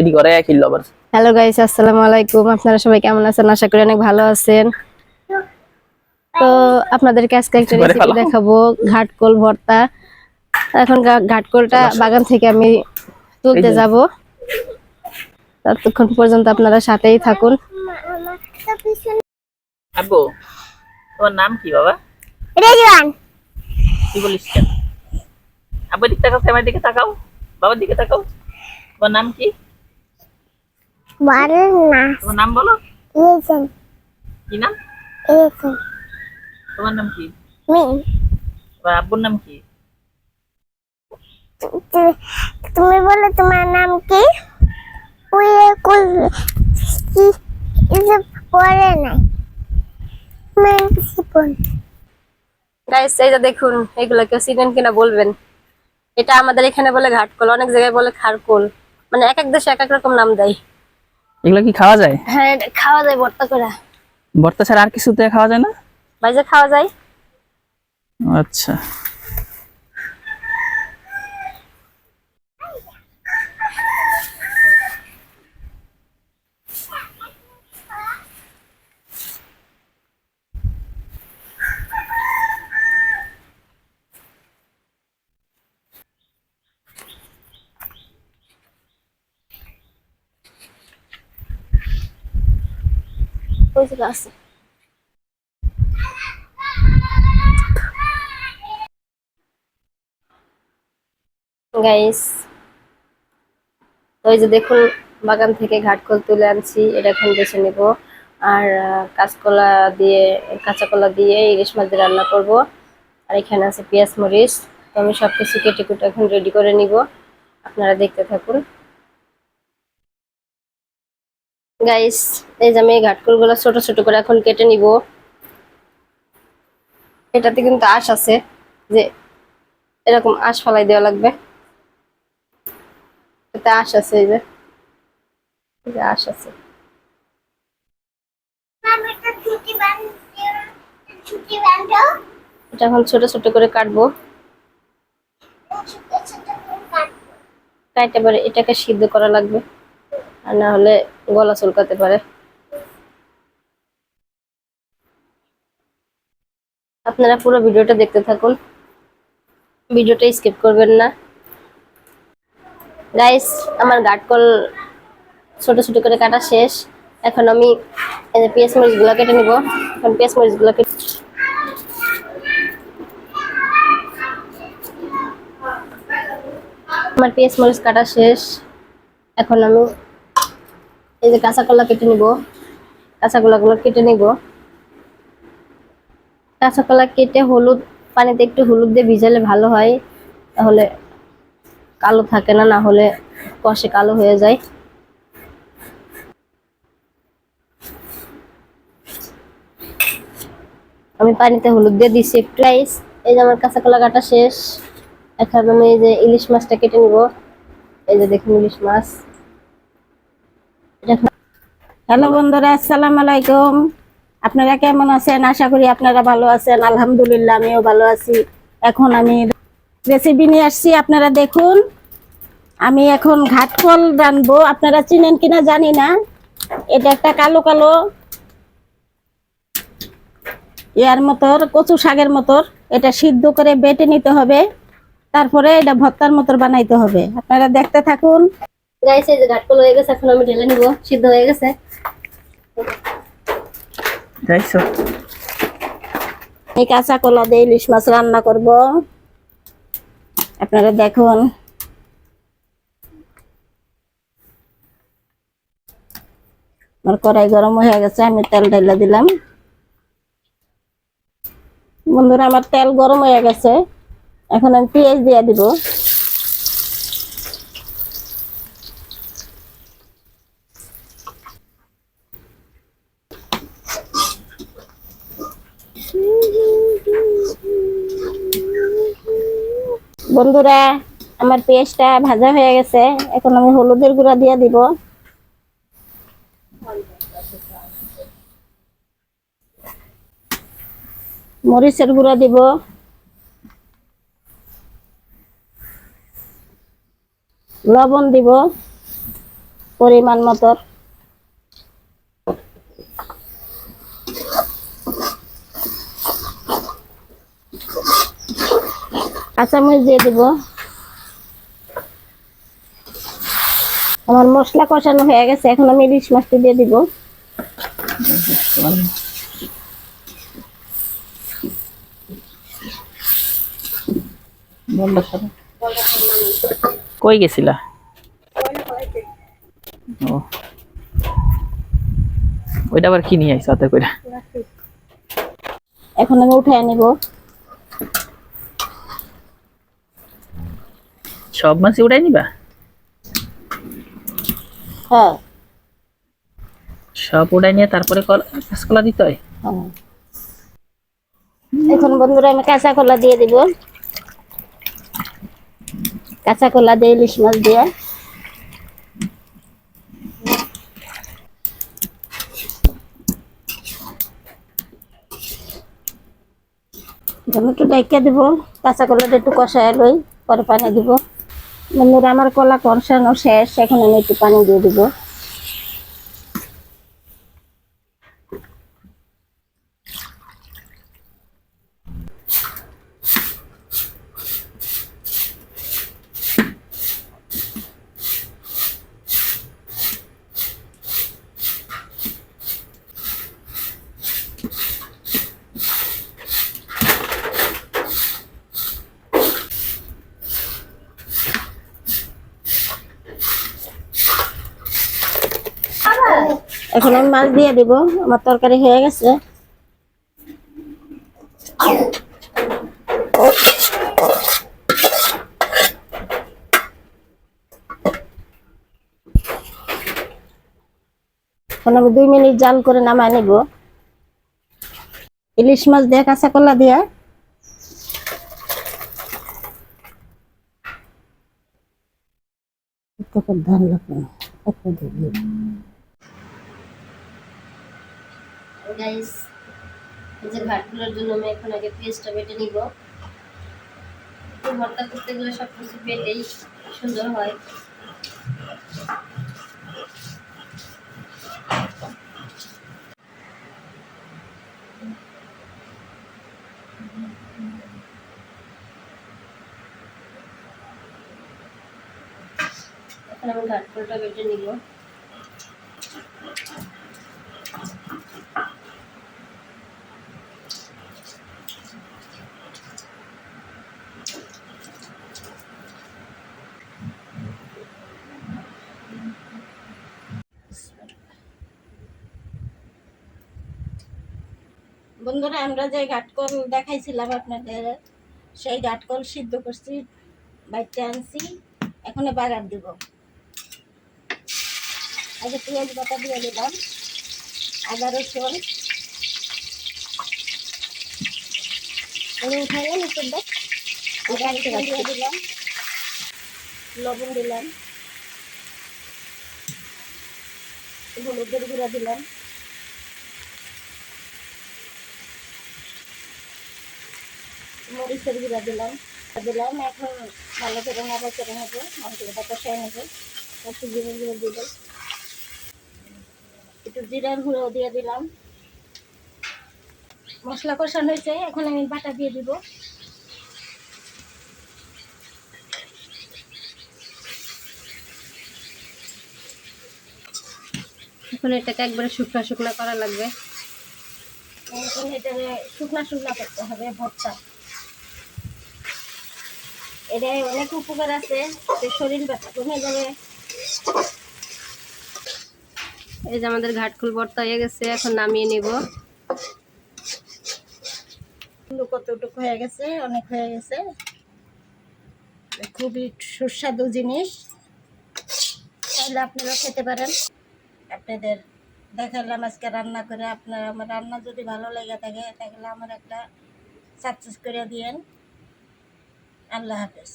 এটি ঘরে খেললো আবার হ্যালো গাইস আসসালামু আলাইকুম। আপনারা সবাই কেমন আছেন? আশা করি অনেক ভালো আছেন। তো আপনাদেরকে আজকে একটা রেসিপি দেখাবো। ঘাটকোল ভর্তা। এখন ঘাটকোলটা বাগান থেকে আমি তুলতে যাব। ততক্ষণ পর্যন্ত আপনারা সাথেই থাকুন। আব্বু তোমার নাম কি বাবা? রেজওয়ান। কি বলিস কেন? আব্বুর দিকে তাকাও আমার দিকে তাকাও। বাবার দিকে তাকাও। তোমার নাম কি? না তোমার নাম বলো? কি নাম? তোমার নাম কি? মি তোমার আব্বুর নাম কি? তুমি বলো তোমার নাম কি? কুল কি পড়ে নাই। মানে কিছু পড়ে গাইস এই যে দেখুন এগুলো কেউ চিনেন কিনা বলবেন। এটা আমাদের এখানে বলে ঘাটকোল অনেক জায়গায় বলে খারকোল। মানে এক এক দেশে এক এক রকম নাম দেয়। এগুলো কি খাওয়া যায়? হ্যাঁ এটা খাওয়া যায় ভর্তা করে। ভর্তা ছাড়া আর কিছুতে খাওয়া যায় না? বাইজে খাওয়া যায়। আচ্ছা। যে আছে। গাইস ওই যে দেখুন, বাগান থেকে ঘাটকল তুলে আনছি, এটা এখন বেছে নেব। আর কাঁচকলা দিয়ে কাঁচা কলা দিয়ে ইলিশ মাছ দিয়ে রান্না করব। আর এখানে আছে পেঁয়াজ মরিচ। তো আমি সব কিছু কেটে কুটে এখন রেডি করে নিব। আপনারা দেখতে থাকুন। গাইস এই যে আমি এই ঘাটকলগুলো ছোট ছোট করে এখন কেটে নিব। এটাতে কিন্তু আঁশ আছে যে এরকম আঁশ ফালাই দেওয়া লাগবে। এটা আশ আছে এই যে আঁশ আছে। এটা এখন ছোট ছোট করে কাটবো। কাটতে পারে এটাকে সিদ্ধ করা লাগবে। আর না হলে গলা চুলকাতে পারে। আপনারা পুরো ভিডিওটা দেখতে থাকুন। ভিডিওটা স্কিপ করবেন না। গাইস আমার গাটকল ছোট ছোট করে কাটা শেষ। এখন আমি পেঁয়াজ মরিচগুলো কেটে নিব। এখন পেঁয়াজ মরিচগুলো কেটে আমার পেঁয়াজ মরিচ কাটা শেষ। এখন আমি এই যে কাঁচা কলা কেটে নিব। কাঁচা কলাগুলো কেটে নিব। কাঁচা কলা কেটে হলুদ, পানিতে একটু হলুদ দিয়ে ভিজালে ভালো হয়। তাহলে কালো থাকে না না হলে কষে কালো হয়ে যায়। আমি পানিতে হলুদ দিয়ে দিছি একটু। রাইস এই যে আমার কাঁচা কলা কাটা শেষ। এখন আমি এই যে ইলিশ মাছটা কেটে নিব। এই যে দেখুন ইলিশ মাছ। হ্যালো বন্ধুরা, আসসালামু আলাইকুম। আপনারা কেমন আছেন? আশা করি আপনারা ভালো আছেন। আলহামদুলিল্লাহ, আমিও ভালো আছি। এখন আমি রেসিপি নিয়ে আসছি, আপনারা দেখুন। আমি এখন ঘাটকল রানবো আপনারা চিনেন কিনা জানি না। এটা একটা কালো কালো ইয়ার মতর, কচু শাকের মতর। এটা সিদ্ধ করে বেটে নিতে হবে। তারপরে এটা ভর্তার মতর বানাইতে হবে। আপনারা দেখতে থাকুন। এই যে হয়ে গেছে, এখন আমি ঢেলে নিব। সিদ্ধ হয়ে গেছে। এই কাঁচা কলা দিয়ে ইলিশ মাছ রান্না করব। আপনারা দেখুন। আমার কড়াই গরম হয়ে গেছে, আমি তেল ঢেলে দিলাম। বন্ধুরা, আমার তেল গরম হয়ে গেছে। এখন আমি পেঁয়াজ দিয়ে দিব। বন্ধুরা, আমার পেঁয়াজটা ভাজা হয়ে গেছে। এখন আমি হলুদের গুঁড়া দিয়ে দিব। মরিচের গুঁড়া দিব। লবণ দিব। পরিমাণ মতো কাঁচামরিচ দিয়ে দিব। আমার মশলা কষানো হয়ে গেছে এখন আমি ইলিশ মাছটি দিয়ে দিব। কই গেছিলা? ও। ওইটা আবার কি নিয়ে আইসো হাতে কইরা? এখন আমি উঠে নিব। সব মাছই উড়াই নিবা? হ্যাঁ। সব উড়াই নিয়ে তারপরে কলা কাঁচকলা দিতে হয়? হ্যাঁ। এখন বন্ধুরা আমি কাঁচা কলা দিয়ে দিব। কাঁচা কলা দিয়ে ইলিশ মাছ দিয়ে। একটু ডাইকা দিব। কাঁচা কলাটা একটু কষায় লই পরে পানি দিব। বন্ধুরা আমার কলা কষানো শেষ এখন আমি একটু পানি দিয়ে দিব। এখন আমি মাছ দিয়ে দিব। আমার তরকারি হয়ে গেছে। এখন আমি দুই মিনিট জাল করে নামায় নিব। ইলিশ মাছ দিয়ে কাঁচা কলা দিয়ে। ধান লাগবে? দিয়ে গাইস এই যে জন্য আমি এখন আগে পেস্টটা বেটে নিব। ভর্তা করতে গেলে সব কিছু বেটেই সুন্দর হয়। এখন আমি বেটে নিব। বন্ধুরা আমরা যে ঘাটকল দেখাইছিলাম আপনাদের সেই ঘাটকল সিদ্ধ করছি বাইতে আনছি এখন বাগার দিব। আগে পেঁয়াজ বাটা দিয়ে দিলাম আদা রসুন। নিচের দিয়ে দিলাম লবণ দিলাম হলুদের গুঁড়া দিলাম। মরিচের গুঁড়া দিলাম। দিলাম এখন ভালো করে নাড়া করে নেব মশলাটা কষাই নেব। একটু জিরে গুঁড়ো দিলাম। একটু জিরার গুঁড়ো দিয়ে দিলাম। মশলা কষানো হয়েছে এখন আমি বাটা দিয়ে দিব। এখন এটাকে একবারে শুকনা শুকনা করা লাগবে। এখন এটা শুকনা শুকনা করতে হবে ভর্তা। এটা অনেক উপকার আছে শরীর ব্যথা কমে যাবে। এই যে আমাদের ঘাটকুল ভর্তা হয়ে গেছে, এখন নামিয়ে নিব। কতটুকু হয়ে গেছে, অনেক হয়ে গেছে। খুবই সুস্বাদু জিনিস। তাহলে আপনারা খেতে পারেন। আপনাদের দেখালাম আজকে রান্না করে। আপনার আমার রান্না যদি ভালো লেগে থাকে, তাহলে আমার একটা সাকসেস করে দিয়েন। আল্লাহ হাফেজ